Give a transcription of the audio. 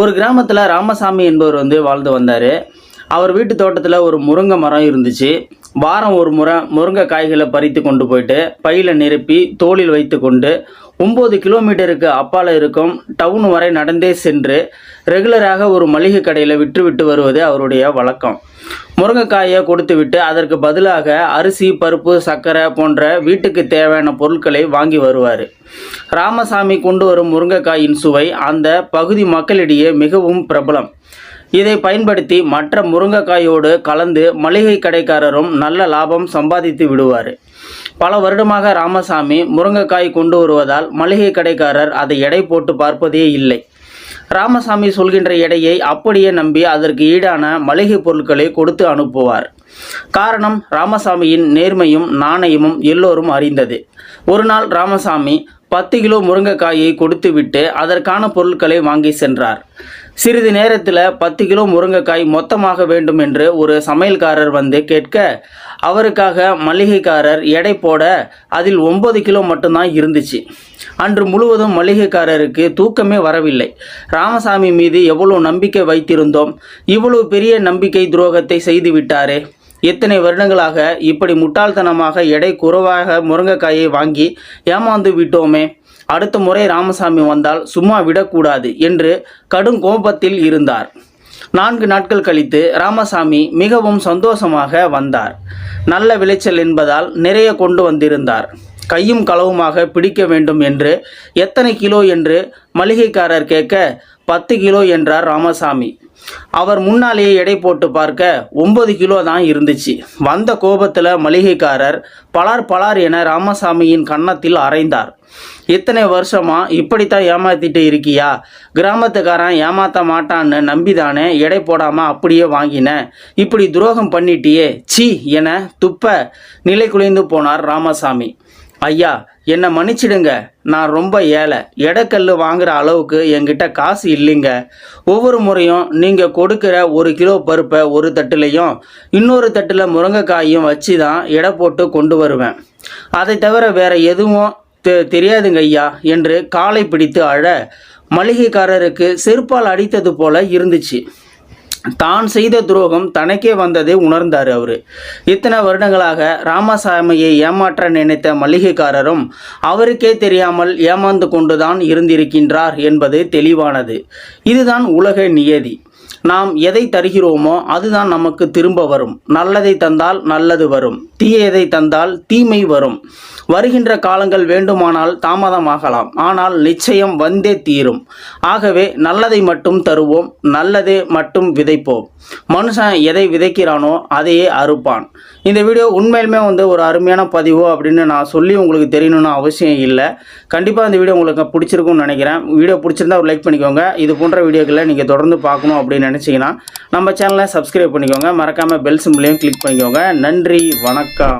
ஒரு கிராமத்தில் ராமசாமி என்பவர் வந்து வாழ்ந்து வந்தார். அவர் வீட்டு தோட்டத்தில் ஒரு முருங்கை மரம் இருந்துச்சு. வாரம் ஒரு முறை முருங்கை காய்களை பறித்து கொண்டு போயிட்டு பையில் நிரப்பி தோளில் வைத்து கொண்டு ஒம்பது கிலோமீட்டருக்கு அப்பால் இருக்கும் டவுன் வரை நடந்தே சென்று ரெகுலராக ஒரு மளிகை கடையில் விற்று விட்டு வருவது அவருடைய வழக்கம். முருங்கைக்காயை கொடுத்துவிட்டு அதற்கு பதிலாக அரிசி பருப்பு சர்க்கரை போன்ற வீட்டுக்கு தேவையான பொருட்களை வாங்கி வருவார். ராமசாமி கொண்டு வரும் முருங்கைக்காயின் சுவை அந்த பகுதி மக்களிடையே மிகவும் பிரபலம். இதை பயன்படுத்தி மற்ற முருங்கைக்காயோடு கலந்து மளிகை கடைக்காரரும் நல்ல லாபம் சம்பாதித்து விடுவார். பல வருடமாக ராமசாமி முருங்கைக்காய் கொண்டு வருவதால் மளிகை கடைக்காரர் அதை எடை போட்டு பார்ப்பதே இல்லை. ராமசாமி சொல்கின்ற எடையை அப்படியே நம்பி அதற்கு ஈடான மளிகை பொருட்களை கொடுத்து அனுப்புவார். காரணம் ராமசாமியின் நேர்மையும் நாணயமும் எல்லோரும் அறிந்தது. ஒரு நாள் ராமசாமி பத்து கிலோ முருங்கைக்காயை கொடுத்துவிட்டு அதற்கான பொருட்களை வாங்கி சென்றார். சிறிது நேரத்தில் பத்து கிலோ முருங்கைக்காய் மொத்தமாக வேண்டும் என்று ஒரு சமையல்காரர் வந்து கேட்க அவருக்காக மளிகைக்காரர் எடை போட அதில் ஒன்பது கிலோ மட்டும்தான் இருந்துச்சு. அன்று முழுவதும் மளிகைக்காரருக்கு தூக்கமே வரவில்லை. ராமசாமி மீது எவ்வளோ நம்பிக்கை வைத்திருந்தோம். இவ்வளவு பெரிய நம்பிக்கை துரோகத்தை செய்து விட்டாரே. எத்தனை வருடங்களாக இப்படி முட்டாள்தனமாக எடை குறைவாக முருங்கைக்காயை வாங்கி ஏமாந்து விட்டோமே. அடுத்த முறை ராமசாமி வந்தால் சும்மா விடக்கூடாது என்று கடும் கோபத்தில் இருந்தார். நான்கு நாட்கள் கழித்து ராமசாமி மிகவும் சந்தோஷமாக வந்தார். நல்ல விளைச்சல் என்பதால் நிறைய கொண்டு வந்திருந்தார். கையும் களவுமாக பிடிக்க வேண்டும் என்று எத்தனை கிலோ என்று மளிகைக்காரர் கேட்க பத்து கிலோ என்றார் ராமசாமி. அவர் முன்னாலேயே எடை போட்டு பார்க்க ஒன்பது கிலோ தான் இருந்துச்சு. வந்த கோபத்தில் மளிகைக்காரர் பலார் பலார் என ராமசாமியின் கன்னத்தில் அரைந்தார் இத்தனை வருஷமா இப்படித்தான் ஏமாத்திட்டு இருக்கியா? கிராமத்துக்காரன் ஏமாத்த மாட்டான்னு நம்பிதானே எடை போடாம அப்படியே வாங்கினேன் இப்படி துரோகம் பண்ணிட்டியே சி என துப்ப நிலை குலைந்து போனார் ராமசாமி. ஐயா என்னை மன்னிச்சிடுங்க. நான் ரொம்ப ஏழை. எடைக்கல் வாங்குற அளவுக்கு என்கிட்ட காசு இல்லைங்க. ஒவ்வொரு முறையும் நீங்கள் கொடுக்குற ஒரு கிலோ பருப்பை ஒரு தட்டுலையும் இன்னொரு தட்டில் முருங்கைக்காயும் வச்சு தான் எடை போட்டு கொண்டு வருவேன். அதை தவிர வேற எதுவும் தெ- தெரியாதுங்க ஐயா என்று காலை பிடித்து அழ மளிகைக்காரருக்கு செருப்பால் அடித்தது போல இருந்துச்சு. தான் செய்த துரோகம் தனக்கே வந்ததை உணர்ந்தார் அவர். இத்தனை வருடங்களாக ராமசாமியை ஏமாற்ற நினைத்த மளிகைக்காரரும் அவருக்கே தெரியாமல் ஏமாந்து கொண்டுதான் இருந்திருக்கின்றார் என்பது தெளிவானது. இதுதான் உலக நியதி. நாம் எதை தருகிறோமோ அதுதான் நமக்கு திரும்ப வரும். நல்லதை தந்தால் நல்லது வரும். தீயதை தந்தால் தீமை வரும். வருகின்ற காலங்கள் வேண்டுமானால் தாமதமாகலாம். ஆனால் நிச்சயம் வந்தே தீரும். ஆகவே நல்லதை மட்டும் தருவோம். நல்லதே மட்டும் விதைப்போம். மனுஷன் எதை விதைக்கிறானோ அதையே அறுப்பான். இந்த வீடியோ உண்மையிலுமே வந்து ஒரு அருமையான பதிவு அப்படின்னு நான் சொல்லி உங்களுக்கு தெரியணும்னு அவசியம் இல்லை. கண்டிப்பாக இந்த வீடியோ உங்களுக்கு பிடிச்சிருக்கும்னு நினைக்கிறேன். வீடியோ பிடிச்சிருந்தா ஒரு லைக் பண்ணிக்கோங்க. இது போன்ற வீடியோக்களை நீங்கள் தொடர்ந்து பார்க்கணும் அப்படின்னு நினச்சிங்கன்னா நம்ம சேனலை சப்ஸ்கிரைப் பண்ணிக்கோங்க. மறக்காமல் பெல் சிம்பிளையும் கிளிக் பண்ணிக்கோங்க. நன்றி வணக்கம்.